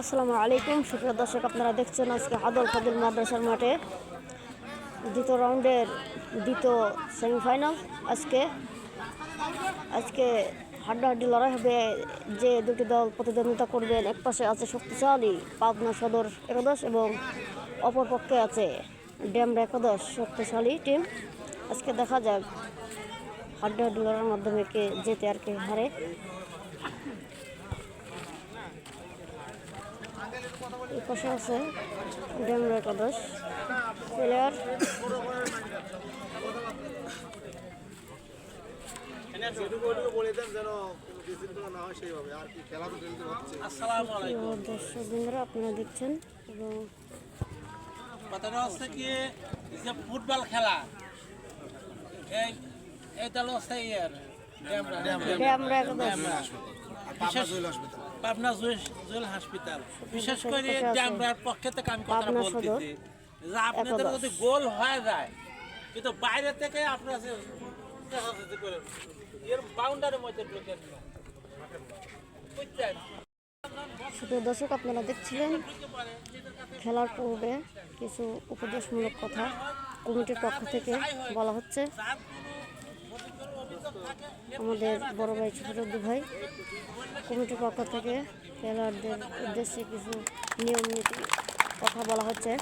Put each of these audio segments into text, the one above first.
আসসালামু আলাইকুম। সুপ্রিয় দর্শক, আপনারা দেখছেন আজকে আদল ফাদুল মাদ্রাসার মাঠে দ্বিতীয় রাউন্ডের দ্বিতীয় সেমিফাইনাল। আজকে আজকে হাড্ডাহাড্ডি লড়াই হবে। যে দুটি দল প্রতিদ্বন্দ্বিতা করবেন, এক পাশে আছে শক্তিশালী পাবনা সদর একাদশ এবং অপর পক্ষে আছে ড্যামরা একাদশ শক্তিশালী টিম। আজকে দেখা যাক হাড্ডাহাড্ডি লড়াইয়ের মাধ্যমে কে জেতে আর কে হারে এই পাশে আছে ডেমরা একাদশ প্লেয়ার যেটুকু ওটুকু বলে দেন যেন কোনো বিশৃঙ্খলা না হয় সেইভাবে আর কি খেলা হচ্ছে আসসালামু আলাইকুম দর্শক বন্ধুরা আপনারা দেখছেন এবং কথাটা হচ্ছে কি যে ফুটবল খেলা এই এটা হচ্ছে ইয়ের ড্যামরা ডেমরা একাদশ। বিশেষ পাবনা জুয়েল হাসপাতাল। বিশেষ করে ড্যামরার পক্ষে থেকে আমি সদর, বলতেছি। যে আপনাদের যদি গোল হয়ে যায়। কিন্তু বাইরে থেকে আপনারা যে এর বাউন্ডারির মধ্যে। শুধু দর্শক আপনারা দেখছিলেন খেলার পূর্বে কিছু উপদেশমূলক কথা। কমিটির পক্ষ থেকে বলা হচ্ছে আমাদের বড় ভাই ছোট দু ভাই কমিটির পক্ষ থেকে খেলোয়াড়দের উদ্দেশ্যে কিছু নিয়ম নীতি কথা বলা হচ্ছে।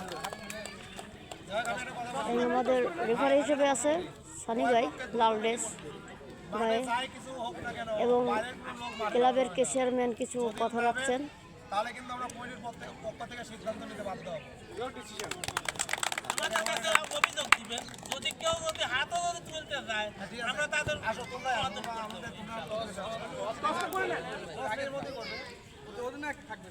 এই আমাদের রেফারি হিসেবে আছে সানি ভাই লাল ড্রেস কেন এবং ক্লাবের কে চেয়ারম্যান কিছু কথা রাখছেন। তাহলে কিন্তু আমরা পক্ষ থেকে- সিদ্ধান্ত নিতে বাধ্য হব। আমাদের কাছে অভিযোগ দিবেন যদি কেউ হাতও যায় আমরা তাদের আসো তোমরা আমাদের তোমরা আগের মধ্যে করবে। ওদের না থাকবে।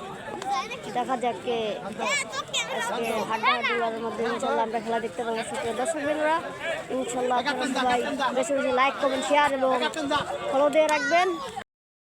দেখা যাক কে মধ্যে ইনশাল্লাহ আমরা খেলা দেখতে পাবো সুপ্রিয় দর্শক বন্ধুরা, ইনশাল্লাহ সবাই বেশি বেশি লাইক করবেন শেয়ার এবং ফলো দিয়ে রাখবেন।